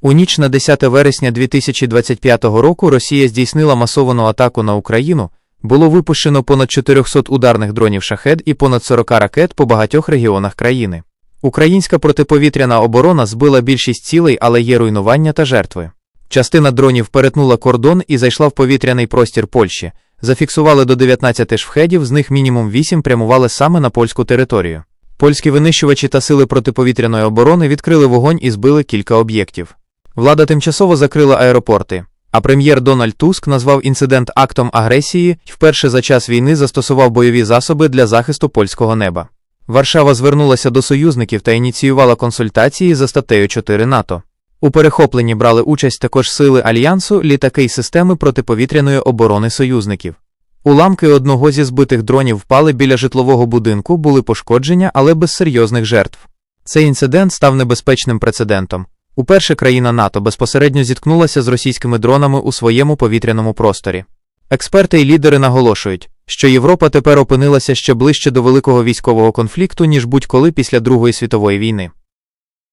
У ніч на 10 вересня 2025 року Росія здійснила масовану атаку на Україну. Було випущено понад 400 ударних дронів шахед і понад 40 ракет по багатьох регіонах країни. Українська протиповітряна оборона збила більшість цілей, але є руйнування та жертви. Частина дронів перетнула кордон і зайшла в повітряний простір Польщі. Зафіксували до 19 швхедів, з них мінімум 8 прямували саме на польську територію. Польські винищувачі та сили протиповітряної оборони відкрили вогонь і збили кілька об'єктів. Влада тимчасово закрила аеропорти. А прем'єр Дональд Туск назвав інцидент актом агресії і вперше за час війни застосував бойові засоби для захисту польського неба. Варшава звернулася до союзників та ініціювала консультації за статтею 4 НАТО. У перехопленні брали участь також сили альянсу, літаки й системи протиповітряної оборони союзників. Уламки одного зі збитих дронів впали біля житлового будинку, були пошкодження, але без серйозних жертв. Цей інцидент став небезпечним прецедентом. Уперше країна НАТО безпосередньо зіткнулася з російськими дронами у своєму повітряному просторі. Експерти і лідери наголошують, що Європа тепер опинилася ще ближче до великого військового конфлікту, ніж будь-коли після Другої світової війни.